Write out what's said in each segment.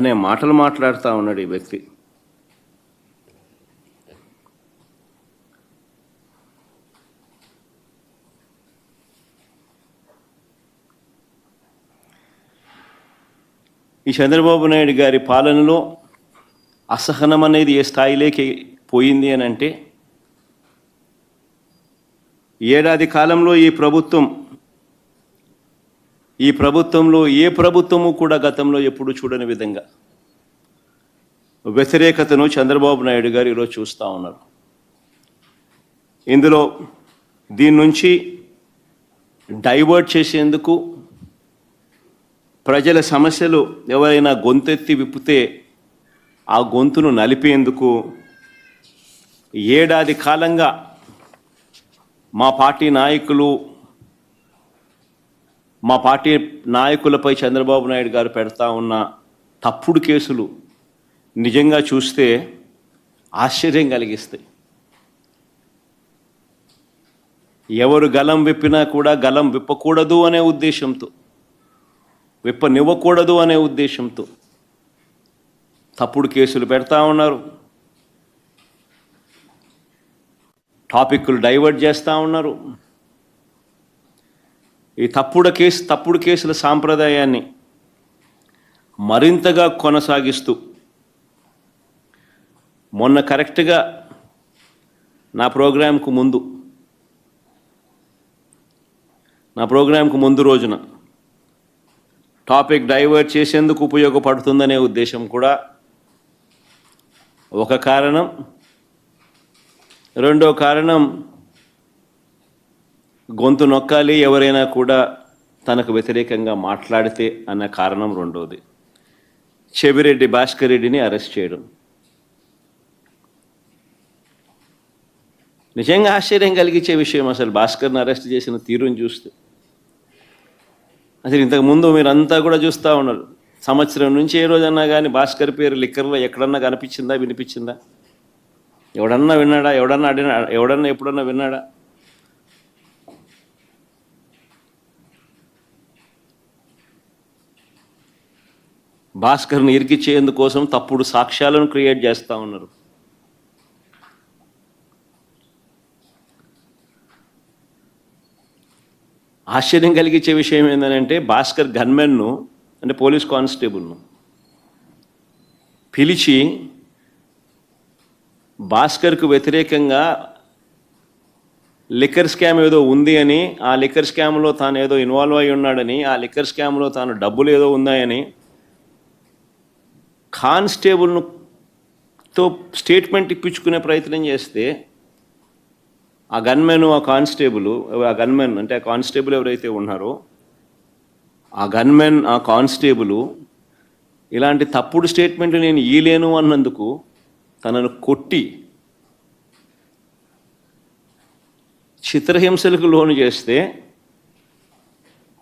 అనే మాటలు మాట్లాడుతూ ఉన్నాడు ఈ వ్యక్తి. ఈ చంద్రబాబు నాయుడు గారి పాలనలో అసహనం అనేది ఏ స్థాయిలోకి పోయింది అని అంటే ఏడాది కాలంలో ఈ ప్రభుత్వం ఈ ప్రభుత్వంలో ఏ ప్రభుత్వము కూడా గతంలో ఎప్పుడు చూడని విధంగా. వ్యతిరేకతను చంద్రబాబు నాయుడు గారు ఈరోజు చూస్తూ ఉన్నారు. ఇందులో దీని నుంచి డైవర్ట్ చేసేందుకు ప్రజల సమస్యలు ఎవరైనా గొంతెత్తి విప్పితే ఆ గొంతును నలిపేందుకు ఏడాది కాలంగా మా పార్టీ నాయకులు మా పార్టీ నాయకులపై చంద్రబాబు నాయుడు గారు పెడతా ఉన్న తప్పుడు కేసులు నిజంగా చూస్తే ఆశ్చర్యం కలిగిస్తాయి. ఎవరు గలం విప్పినా కూడా గలం విప్పకూడదు అనే ఉద్దేశంతో విప్పనివ్వకూడదు అనే ఉద్దేశంతో తప్పుడు కేసులు పెడతా ఉన్నారు. టాపిక్లు డైవర్ట్ చేస్తూ ఉన్నారు. ఈ తప్పుడు కేసు తప్పుడు కేసుల సాంప్రదాయాన్ని మరింతగా కొనసాగిస్తూ మొన్న కరెక్ట్గా నా ప్రోగ్రాంకు ముందు నా ప్రోగ్రాంకు ముందు రోజున టాపిక్ డైవర్ట్ చేసేందుకు ఉపయోగపడుతుందనే ఉద్దేశం కూడా ఒక కారణం. రెండో కారణం గొంతు నొక్కాలి ఎవరైనా కూడా తనకు వ్యతిరేకంగా మాట్లాడితే అన్న కారణం రెండోది. చెవిరెడ్డి భాస్కర్ రెడ్డిని అరెస్ట్ చేయడం. నిజంగా ఆశ్చర్యం కలిగించే విషయం అసలు భాస్కర్ని అరెస్ట్ చేసిన తీరుని చూస్తే. అసలు ఇంతకు ముందు మీరంతా కూడా చూస్తూ ఉన్నారు. సంవత్సరం నుంచి ఏ రోజన్నా కానీ భాస్కర్ పేరు లిక్కర్లో ఎక్కడన్నా కనిపించిందా వినిపించిందా? ఎవడన్నా విన్నాడా ఎవడన్నా అడినా ఎవడన్నా ఎప్పుడన్నా విన్నాడా? భాస్కర్ని ఇరికిచ్చేందుకోసం తప్పుడు సాక్ష్యాలను క్రియేట్ చేస్తూ ఉన్నారు. ఆశ్చర్యం కలిగించే విషయం ఏంటంటే భాస్కర్ గన్మెన్ను అంటే పోలీస్ కానిస్టేబుల్ను పిలిచి భాస్కర్కు వ్యతిరేకంగా లిక్కర్ స్కామ్ ఏదో ఉంది అని ఆ లిక్కర్ స్కామ్లో తాను ఏదో ఇన్వాల్వ్ అయి ఉన్నాడని ఆ లిక్కర్ స్కామ్లో తాను డబ్బులు ఏదో ఉన్నాయని కానిస్టేబుల్ను తో స్టేట్మెంట్ ఇప్పించుకునే ప్రయత్నం చేస్తే ఆ గన్మెన్ ఆ కానిస్టేబుల్ ఆ గన్మెన్ అంటే ఆ కానిస్టేబుల్ ఎవరైతే ఉన్నారో ఆ గన్మెన్ ఆ కానిస్టేబుల్ ఇలాంటి తప్పుడు స్టేట్మెంట్ నేను ఈలేను అన్నందుకు తనను కొట్టి చిత్రహింసలకు లోను చేస్తే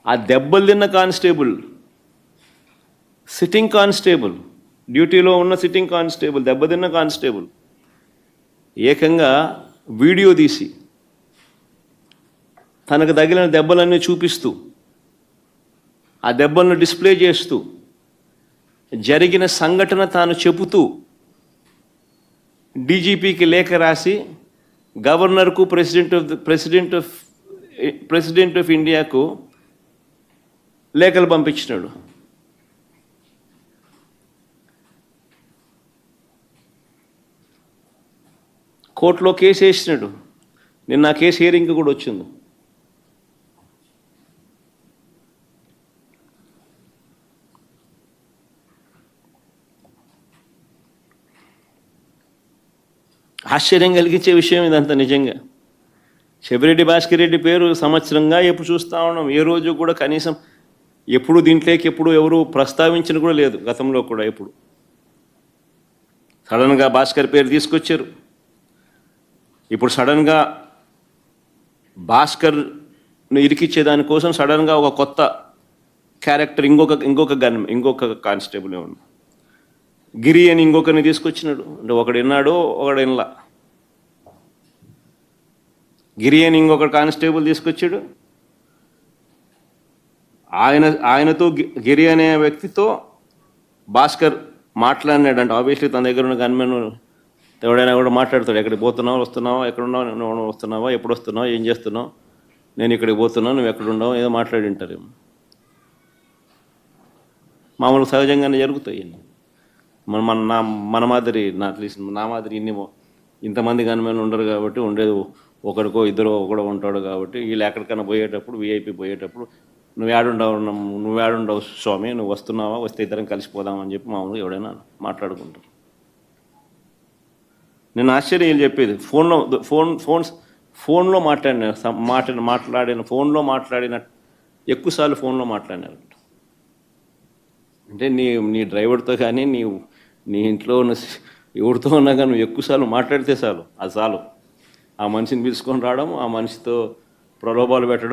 ఆ దెబ్బలు తిన్న కానిస్టేబుల్ సిట్టింగ్ కానిస్టేబుల్ డ్యూటీలో ఉన్న సిట్టింగ్ కానిస్టేబుల్ దెబ్బతిన్న కానిస్టేబుల్ ఏకంగా వీడియో తీసి తనకు తగిలిన దెబ్బలన్నీ చూపిస్తూ ఆ దెబ్బలను డిస్ప్లే చేస్తూ జరిగిన సంఘటన తాను చెబుతూ డీజీపీకి లేఖ రాసి గవర్నర్కు president of president of president of ఇండియాకు లేఖలు పంపించినాడు. కోర్టులో కేసు వేసినాడు. నిన్న ఆ కేసు హియరింగ్ కూడా వచ్చింది. ఆశ్చర్యం కలిగించే విషయం ఇదంతా నిజంగా. శబిరెడ్డి భాస్కర్ రెడ్డి పేరు సంవత్సరంగా ఎప్పుడు చూస్తూ ఉన్నాం. ఏ రోజు కూడా కనీసం ఎప్పుడు దీంట్లోకి ఎప్పుడు ఎవరు ప్రస్తావించిన కూడా లేదు గతంలో కూడా ఎప్పుడు. సడన్గా భాస్కర్ పేరు తీసుకొచ్చారు. ఇప్పుడు సడన్గా భాస్కర్ను ఇరికిచ్చే దానికోసం సడన్గా ఒక కొత్త క్యారెక్టర్ ఇంకొక ఇంకొక గన్ ఇంకొక కానిస్టేబుల్ ఉంది గిరి అని ఇంకొకరిని తీసుకొచ్చినాడు. అంటే ఒకడు విన్నాడు ఒకడు వినలా గిరి అని ఇంకొక కానిస్టేబుల్ తీసుకొచ్చాడు. ఆయన ఆయనతో గిరి అనే వ్యక్తితో భాస్కర్ మాట్లాడినాడు అంటే ఆబ్వియస్లీ తన దగ్గర ఉన్న గన్మెన్ ఎవడైనా కూడా మాట్లాడతాడు ఎక్కడికి పోతున్నావు వస్తున్నావా ఎక్కడ ఉన్నావు నువ్వు వస్తున్నావా ఎప్పుడు వస్తున్నావు ఏం చేస్తున్నావు నేను ఇక్కడికి పోతున్నావు నువ్వు ఎక్కడున్నావు ఏదో మాట్లాడి ఉంటారు. మామూలు సహజంగానే జరుగుతాయి మన మన నా మన మాదిరి నా అట్లీస్ట్ నా మాదిరి ఇన్ని ఇంతమంది గన్మెన్ ఉండరు కాబట్టి ఉండేది ఒకరికో ఇద్దరు ఒకడో ఉంటాడు కాబట్టి వీళ్ళు ఎక్కడికైనా పోయేటప్పుడు వీఐపీ పోయేటప్పుడు నువ్వు ఏడుండవు నువ్వు ఏడుండవు స్వామి నువ్వు వస్తున్నావా వస్తే ఇద్దరం కలిసిపోదామని చెప్పి మామూలుగా ఎవడైనా మాట్లాడుకుంటాం నేను ఆశ్చర్యం ఏం చెప్పేది? ఫోన్లో ఫోన్ ఫోన్స్ ఫోన్లో మాట్లాడిన సం- మాట్లాడిన మాట్లాడిన ఫోన్లో మాట్లాడిన ఎక్కువసార్లు ఫోన్లో మాట్లాడినారు అంటే నీ నీ డ్రైవర్తో కానీ నీ నీ ఇంట్లో ఉన్న ఎవరితో ఉన్నా కానీ నువ్వు ఎక్కువసార్లు మాట్లాడితే చాలు అది చాలు. ఆ మనిషిని పిలుచుకొని రావడం ఆ మనిషితో ప్రలోభాలు పెట్టడం.